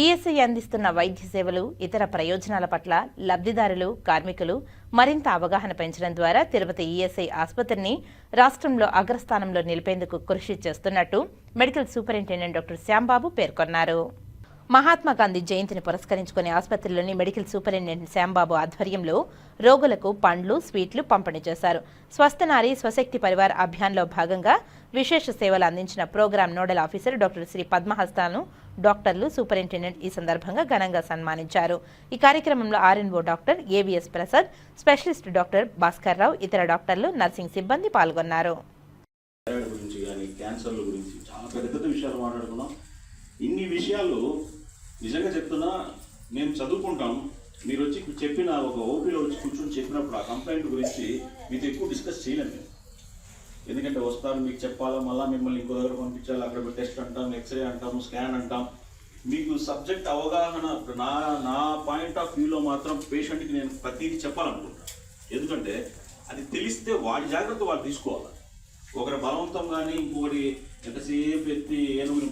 ESI అందిస్తున్న వైద్య సేవలు ఇతర ప్రయోజనాల పట్ల లబ్ధిదారులు కార్మికులు మరింత అవగాహన పెంచడం ద్వారా తిరుపతి ఈఎస్ఐ ఆసుపత్రిని రాష్ట్రంలో అగ్రస్థానంలో నిలిపేందుకు కృషి చేస్తున్నట్టు మెడికల్ సూపరింటెండెంట్ డాక్టర్ శ్యాంబాబు పేర్కొన్నారు. మహాత్మా గాంధీ జయంతిని పురస్కరించుకుని ఆసుపత్రిలోని మెడికల్ సూపరింటెండెంట్ శ్యాంబాబు ఆధ్వర్యంలో రోగులకు పండ్లు స్వీట్లు పంపిణీ చేశారు. స్వస్థనారి స్వశక్తి పరివార్ అభియాన్లో భాగంగా విశేష సేవలు అందించిన programme nodal officer doctor Shri పద్మహస్తాను డాక్టర్లు సూపరింటెండెంట్ ఈ సందర్భంగా ఘనంగా సన్మానించారు. ఈ కార్యక్రమంలో RNO doctor AVS Prasad specialist doctor Bhaskar Rao ఇతర డాక్టర్లు నర్సింగ్ సిబ్బంది పాల్గొన్నారు. గురించి కానీ క్యాన్సర్ల గురించి చాలా పెద్ద పెద్ద విషయాలు మాట్లాడుకున్నాం. ఇన్ని విషయాలు నిజంగా చెప్తున్నా మేము చదువుకుంటాం. మీరు వచ్చి చెప్పిన ఒక ఓపీలో వచ్చి కూర్చొని చెప్పినప్పుడు ఆ కంప్లైంట్ గురించి మీతో ఎక్కువ డిస్కస్ చేయలేము. ఎందుకంటే వస్తారు మీకు చెప్పాలా మళ్ళీ మిమ్మల్ని ఇంకో దగ్గర పంపించాలి అక్కడ టెస్ట్ అంటాం ఎక్స్రే అంటాం స్కాన్ అంటాం. మీకు సబ్జెక్ట్ అవగాహన నా నా పాయింట్ ఆఫ్ వ్యూలో మాత్రం పేషెంట్కి నేను ప్రతిదీ చెప్పాలనుకుంటాను ఎందుకంటే అది తెలిస్తే వాడి జాగ్రత్త వాళ్ళు తీసుకోవాలి. ఒకరి బలవంతం కానీ ఇంకొకటి ఎంతసేపు ఎత్తి ఏనుగుని